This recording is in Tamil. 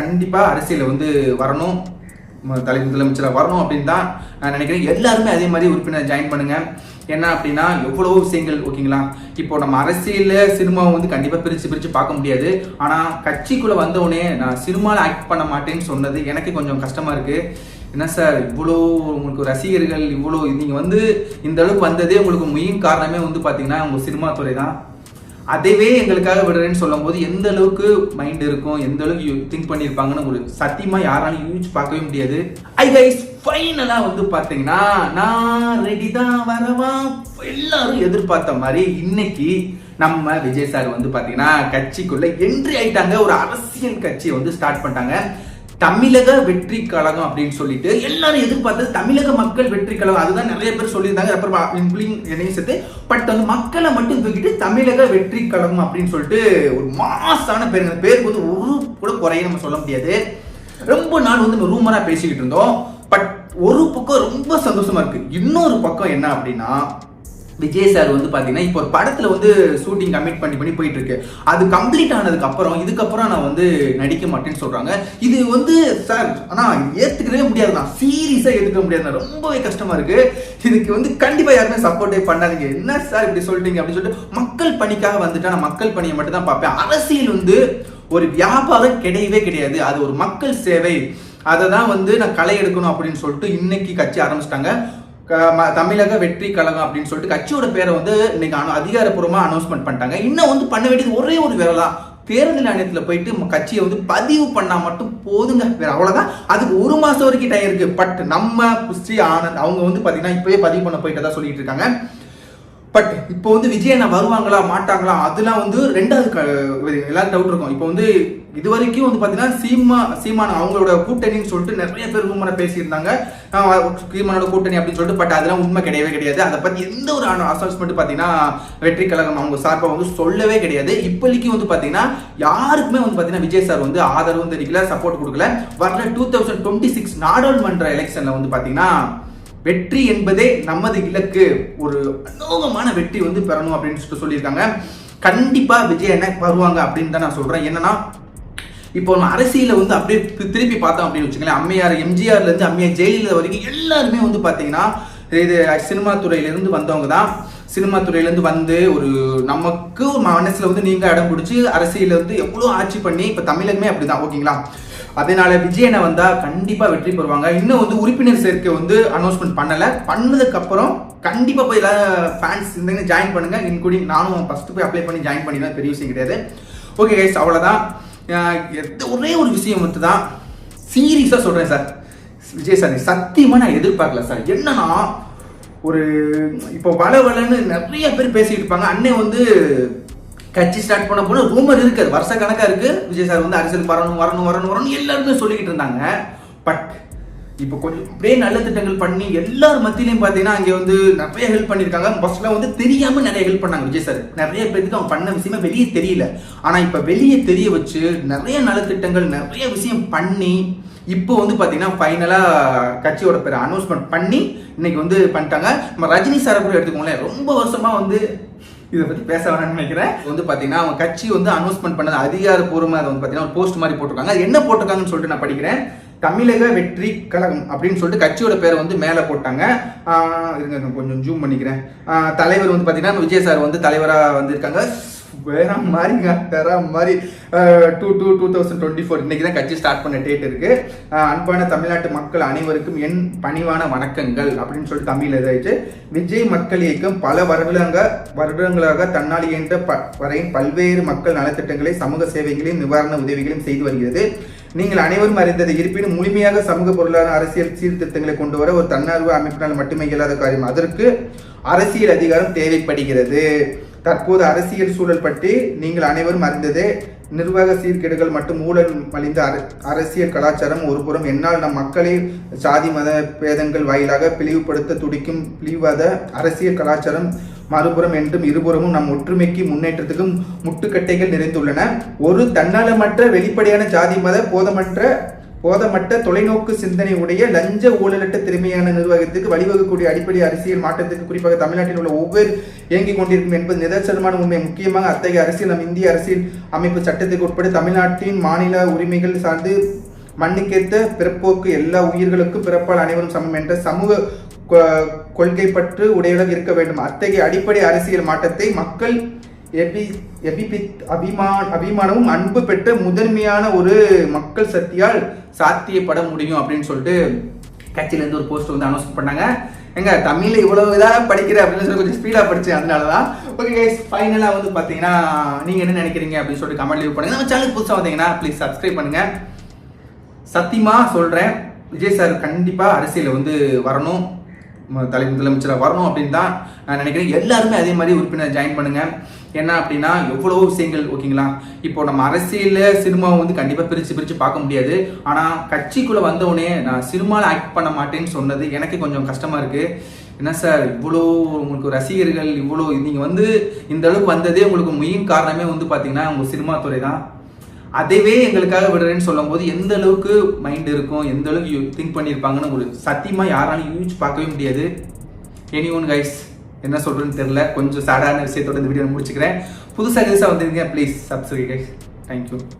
கண்டிப்பாக அரசியலில் வந்து வரணும். தலை முதலமைச்சராக வரணும் அப்படின்னு தான் நான் நினைக்கிறேன். எல்லாருமே அதே மாதிரி உறுப்பினர் ஜாயின் பண்ணுங்கள் என்ன அப்படின்னா எவ்வளவோ விஷயங்கள் ஓகேங்களா? இப்போ நம்ம அரசியலில் சினிமாவை வந்து கண்டிப்பாக பிரித்து பிரித்து பார்க்க முடியாது. ஆனால் கட்சிக்குள்ளே வந்தவுடனே நான் சினிமாவில் ஆக்ட் பண்ண மாட்டேன்னு சொன்னது எனக்கு கொஞ்சம் கஷ்டமாக இருக்குது என்ன சார் இவ்வளோ உங்களுக்கு ரசிகர்கள் இவ்வளோ நீங்கள் வந்து இந்த அளவுக்கு வந்ததே உங்களுக்கு மெயின் காரணமே வந்து பார்த்தீங்கன்னா உங்கள் சினிமா துறை தான். அதைவே எங்களுக்காக விடுறேன்னு சொல்லும்போது எந்த அளவுக்கு மைண்ட் இருக்கும் எந்த அளவுக்கு திங்க் பண்ணியிருப்பாங்கன்னு ஒரு சத்தியமா யாராலும் யூஸ் பார்க்கவே முடியாது. ஐ கைஸ் ஃபைனலா வந்து பாத்தீங்கன்னா நான் ரெடி தான் வரவா? எல்லாரும் எதிர்பார்த்த மாதிரி இன்னைக்கு நம்ம விஜய் சார் வந்து பாத்தீங்கன்னா கட்சிக்குள்ள என்ட்ரி ஆயிட்டாங்க. ஒரு அரசியல் கட்சியை வந்து ஸ்டார்ட் பண்ணிட்டாங்க. தமிழக வெற்றி கழகம் அப்படின்னு சொல்லிட்டு எல்லாரும் எதிர்பார்த்தது தமிழக மக்கள் வெற்றி கழகம். அதுதான் நிறைய பேர் சொல்லியிருந்தாங்க. அப்புறம் இன்க்ளூடிங் என்னையும் சேர்த்து பட் வந்து மக்களை மட்டும் தூக்கிட்டு தமிழக வெற்றி கழகம் அப்படின்னு சொல்லிட்டு ஒரு மாசான பேர். அந்த பேருக்கு வந்து ஒரு கூட குறைய நம்ம சொல்ல முடியாது. ரொம்ப நாள் வந்து நம்ம ரூமரா பேசிக்கிட்டு இருந்தோம். பட் ஒரு பக்கம் ரொம்ப சந்தோஷமா இருக்கு. இன்னொரு பக்கம் என்ன அப்படின்னா விஜய் சார் வந்து பார்த்தீங்கன்னா இப்போ ஒரு படத்தில் வந்து ஷூட்டிங் கமிட் பண்ணி பண்ணி போயிட்டு இருக்கு அது கம்ப்ளீட் ஆனதுக்கு அப்புறம் இதுக்கப்புறம் நான் வந்து நடிக்க மாட்டேன்னு சொல்றாங்க. இது வந்து சார் ஆனா ஏத்துக்கவே நான் சீரியஸா ஏத்துக்க முடியாது. ரொம்பவே கஷ்டமா இருக்கு. இதுக்கு வந்து கண்டிப்பா யாருமே சப்போர்ட்டே பண்ணாதீங்க. என்ன சார் இப்படி சொல்லிட்டீங்க அப்படின்னு சொல்லிட்டு மக்கள் பணிக்காக வந்துட்டா நான் மக்கள் பணியை மட்டும் தான் பார்ப்பேன். அரசியல் வந்து ஒரு வியாபாரம் கிடையவே கிடையாது. அது ஒரு மக்கள் சேவை. அதை தான் வந்து நான் களை எடுக்கணும் அப்படின்னு சொல்லிட்டு இன்னைக்கு கட்சி ஆரம்பிச்சிட்டாங்க. தமிழக வெற்றி கழகம் அப்படின்னு சொல்லிட்டு கட்சியோட பேரை வந்து இன்னைக்கு அனு- அதிகாரப்பூர்வமா அனௌன்ஸ்மெண்ட் பண்ணிட்டாங்க. இன்னும் வந்து பண்ண வேண்டியது ஒரே ஒரு வேலை தான் தேர்தல் ஆணையத்துல போயிட்டு கட்சியை வந்து பதிவு பண்ணால் மட்டும் போதுங்க. வேற அவ்வளோதான் அதுக்கு ஒரு மாதம் வரைக்கும் டைம் இருக்கு. பட் நம்ம ஸ்ரீ ஆனந்த் அவங்க வந்து பார்த்தீங்கன்னா இப்பவே பதிவு பண்ண போயிட்டதா சொல்லிட்டு இருக்காங்க. பட் இப்போ வந்து விஜய் அண்ணா வருவாங்களா மாட்டாங்களா அதெல்லாம் வந்து ரெண்டாவது க- எல்லாரும் டவுட் இருக்கும். இப்போ வந்து இது வரைக்கும் வந்து பார்த்தீங்கன்னா சீமா சீமான அவங்களோட கூட்டணின்னு சொல்லிட்டு நிறைய பேர் ரூமரை பேசியிருந்தாங்க. சீமானோட கூட்டணி அப்படின்னு சொல்லிட்டு பட் அதெல்லாம் உண்மை கிடையவே கிடையாது. அதை பற்றி எந்த ஒரு அசஸ்மெண்ட் பார்த்தீங்கன்னா வெற்றி கழகம் அவங்க சார்பாக வந்து சொல்லவே கிடையாது. இப்போதைக்கு வந்து பார்த்தீங்கன்னா யாருக்குமே வந்து பார்த்தீங்கன்னா விஜய் சார் வந்து ஆதரவும் தெரிவிக்கல சப்போர்ட் கொடுக்கல. வர டூ தௌசண்ட் டுவெண்ட்டி சிக்ஸ் நாடாளுமன்ற எலெக்ஷனில் வந்து பார்த்தீங்கன்னா வெற்றி என்பதே நமது இலக்கு. ஒரு அநோகமான வெற்றி வந்து பெறணும் அப்படின்னு சொல்லிட்டு சொல்லியிருக்காங்க. கண்டிப்பாக விஜய் என்ன வருவாங்க அப்படின்னு தான் நான் சொல்கிறேன் என்னன்னா இப்போ நம்ம அரசியல வந்து அப்படியே திருப்பி பார்த்தோம் அப்படின்னு வச்சுக்கோங்களேன். அம்மையார் எம்ஜிஆர்லேருந்து அம்மையார் ஜெயலலிதா வரைக்கும் எல்லாருமே வந்து பார்த்தீங்கன்னா இது சினிமா துறையிலேருந்து வந்தவங்க தான். சினிமா துறையிலேருந்து வந்து ஒரு நமக்கு மனசில் வந்து நீங்கள் இடம் பிடிச்சி அரசியலில் வந்து எவ்வளோ ஆட்சி பண்ணி இப்போ தமிழகமே அப்படிதான். ஓகேங்களா? அதனால விஜயனை வந்தா கண்டிப்பா வெற்றி பெறுவாங்க. இன்னும் வந்து உறுப்பினர் சேர்க்கை வந்து அனௌன்ஸ்மெண்ட் பண்ணல. பண்ணதுக்கு அப்புறம் கண்டிப்பா போய் எல்லாரும் ஃபேன்ஸ் இருந்தீங்கன்னா ஜாயின் பண்ணுங்க. இன்க்ளூடிங் நானும் ஃபர்ஸ்ட் போய் அப்ளை பண்ணி ஜாயின் பண்ணி தான் பெரிய விஷயம் கிடையாது. ஓகே கைஸ் அவ்வளவுதான். எத்த- ஒரே ஒரு விஷயம் மட்டும் தான் சீரியஸா சொல்றேன் சார் விஜய் சார் சத்தியமா நான் எதிர்பார்க்கல சார் என்னன்னா ஒரு இப்போ வள வளன்னு நிறைய பேர் பேசிட்டு இருப்பாங்க. அண்ணன் வந்து கட்சி ஸ்டார்ட் பண்ண போல ரூமர் இருக்காது வருஷ கணக்காக இருக்கு. விஜய் சார் வந்து அரசியல் வரணும் வரணும் வரணும் வரணும் எல்லாருமே சொல்லிக்கிட்டு இருந்தாங்க. பட் இப்போ கொஞ்சம் அப்படியே நல்ல திட்டங்கள் பண்ணி எல்லார் மத்தியிலையும் பார்த்தீங்கன்னா அங்கே வந்து நிறைய ஹெல்ப் பண்ணியிருக்காங்க. ஃபர்ஸ்ட்ல வந்து தெரியாம நிறைய ஹெல்ப் பண்ணாங்க விஜய் சார். நிறைய பேருக்கு அவங்க பண்ண விஷயமே வெளியே தெரியல. ஆனால் இப்போ வெளியே தெரிய வச்சு நிறைய நலத்திட்டங்கள் நிறைய விஷயம் பண்ணி இப்போ வந்து பார்த்தீங்கன்னா ஃபைனலாக கட்சியோட பேர் அனௌன்ஸ்மெண்ட் பண்ணி இன்னைக்கு வந்து பண்ணிட்டாங்க. நம்ம ரஜினி சாரை கூட எடுத்துக்கோங்களேன். ரொம்ப வருஷமாக வந்து இதை பத்தி பேச வேணும்னு நினைக்கிறேன். வந்து பாத்தீங்கன்னா அவங்க கட்சி வந்து அனௌன்ஸ்மெண்ட் பண்ணது அதிகாரப்பூர்வமா அதை வந்து பாத்தீங்கன்னா ஒரு போஸ்ட் மாதிரி போட்டிருக்காங்க. என்ன போட்டிருக்காங்கன்னு சொல்லிட்டு நான் படிக்கிறேன். தமிழக வெற்றி கழகம் அப்படின்னு சொல்லிட்டு கட்சியோட பேரை வந்து மேலே போட்டாங்க. இருங்க கொஞ்சம் ஜூம் பண்ணிக்கிறேன். தலைவர் வந்து பாத்தீங்கன்னா விஜய் சார் வந்து தலைவராக வந்திருக்காங்க. வேற மாதிரிங்க வேற மாதிரி two two two thousand twenty four இன்னைக்கு தான் கட்சி ஸ்டார்ட் பண்ண டேட் இருக்கு. அன்பான தமிழ்நாட்டு மக்கள் அனைவருக்கும் என் பணிவான வணக்கங்கள் அப்படின்னு சொல்லிட்டு தமிழ் எழுதாச்சு விஜய் மக்கள் இயக்கம் பல வருடங்க வருடங்களாக தன்னால் இயன்ற ப வரையின் பல்வேறு மக்கள் நலத்திட்டங்களை சமூக சேவைகளையும் நிவாரண உதவிகளையும் செய்து வருகிறது. நீங்கள் அனைவரும் அறிந்தது இருப்பினும் முழுமையாக சமூக பொருளாதார அரசியல் சீர்திருத்தங்களை கொண்டு வர ஒரு தன்னார்வ அமைப்பினால் மட்டுமே இயலாத காரியம். அதற்கு அரசியல் அதிகாரம் தேவைப்படுகிறது. தற்போது அரசியல் சூழல் பற்றி நீங்கள் அனைவரும் அறிந்ததே நிர்வாக சீர்கேடுகள் மற்றும் ஊழல் மலிந்த அரசியல் கலாச்சாரம் ஒருபுறம் என்னால் நம் மக்களை சாதி மத பேதங்கள் வாயிலாக பிளிவுபடுத்த துடிக்கும் பிளிவாத அரசியல் கலாச்சாரம் மறுபுறம் என்றும் இருபுறமும் நம் ஒற்றுமைக்கு முன்னேற்றத்துக்கும் முட்டுக்கட்டைகள் நிறைந்துள்ளன. ஒரு தன்னலமற்ற வெளிப்படையான ஜாதி மத போதமற்ற போதமட்ட தொலைநோக்கு சிந்தனை உடைய லஞ்ச ஊழலிட்ட திறமையான நிர்வாகத்துக்கு வழிவகுக்கூடிய அடிப்படை அரசியல் மாற்றத்துக்கு குறிப்பாக தமிழ்நாட்டில் உள்ள ஒவ்வொரு இயங்கிக் கொண்டிருக்கும் என்பது நிதர்சனமான உண்மை. முக்கியமாக அத்தகைய அரசியல் நம் இந்திய அரசியல் அமைப்பு சட்டத்துக்கு உட்பட தமிழ்நாட்டின் மாநில உரிமைகள் சார்ந்து மண்ணுக்கேத்த பிறப்போக்கு எல்லா உயிர்களுக்கும் பிறப்பால் அனைவரும் சமம் என்ற சமூக கொ- கொள்கை பற்று உடையவராக இருக்க வேண்டும். அத்தகைய அடிப்படை அரசியல் மாற்றத்தை மக்கள் எபி எபிபித் அபிமான் அபிமானமும் அன்பு பெற்ற முதன்மையான ஒரு மக்கள் சக்தியால் சாத்தியப்பட முடியும் அப்படின்னு சொல்லிட்டு கட்சியிலேருந்து ஒரு போஸ்ட் வந்து அனௌன்ஸ் பண்ணாங்க. எங்க தமிழ்ல இவ்வளவு இதாக படிக்கிற அப்படின்னு சொல்லி கொஞ்சம் ஸ்பீடா படிச்சேன் அதனாலதான். ஓகே கைஸ் ஃபைனலா வந்து பாத்தீங்கன்னா நீங்க என்ன நினைக்கிறீங்க அப்படின்னு சொல்லிட்டு கமெண்ட் லீவ் பண்ணுங்க. நம்ம சேனல் புதுசாக வந்தீங்கன்னா ப்ளீஸ் சப்ஸ்கிரைப் பண்ணுங்க. சத்தியமா சொல்றேன் விஜய் சார் கண்டிப்பா அரசியல வந்து வரணும். தலை முதலமைச்சராக வரணும் அப்படின்னு தான் நான் நினைக்கிறேன். எல்லாருமே அதே மாதிரி உறுப்பினர் ஜாயின் பண்ணுங்க. என்ன அப்படின்னா எவ்வளவோ விஷயங்கள் ஓகேங்களா இப்போ நம்ம அரசியலில் சினிமாவை வந்து கண்டிப்பா பிரிச்சு பிரிச்சு பார்க்க முடியாது. ஆனா கட்சிக்குள்ள வந்தவுடனே நான் சினிமாவில் ஆக்ட் பண்ண மாட்டேன்னு சொன்னது எனக்கு கொஞ்சம் கஷ்டமா இருக்கு. என்ன சார் இவ்வளோ உங்களுக்கு ரசிகர்கள் இவ்வளோ நீங்கள் வந்து இந்த அளவுக்கு வந்ததே உங்களுக்கு மெயின் காரணமே வந்து பார்த்தீங்கன்னா உங்கள் சினிமா துறை தான். அதைவே எங்களுக்காக விடுறேன்னு சொல்லும்போது எந்த அளவுக்கு மைண்ட் இருக்கும் எந்த அளவுக்கு திங்க் பண்ணியிருப்பாங்கன்னு உங்களுக்கு சத்தியமாக யாராலையும் யூஸ் பார்க்கவே முடியாது. எனி ஒன் கைஸ் என்ன சொல்கிறேன்னு தெரில கொஞ்சம் சேடான விஷயத்தோட இந்த வீடியோ முடிச்சுக்கிறேன். புதுசாக புதுசாக வந்திருக்கீங்க ப்ளீஸ் சப்ஸ்கிரைப் கைஸ் தேங்க்யூ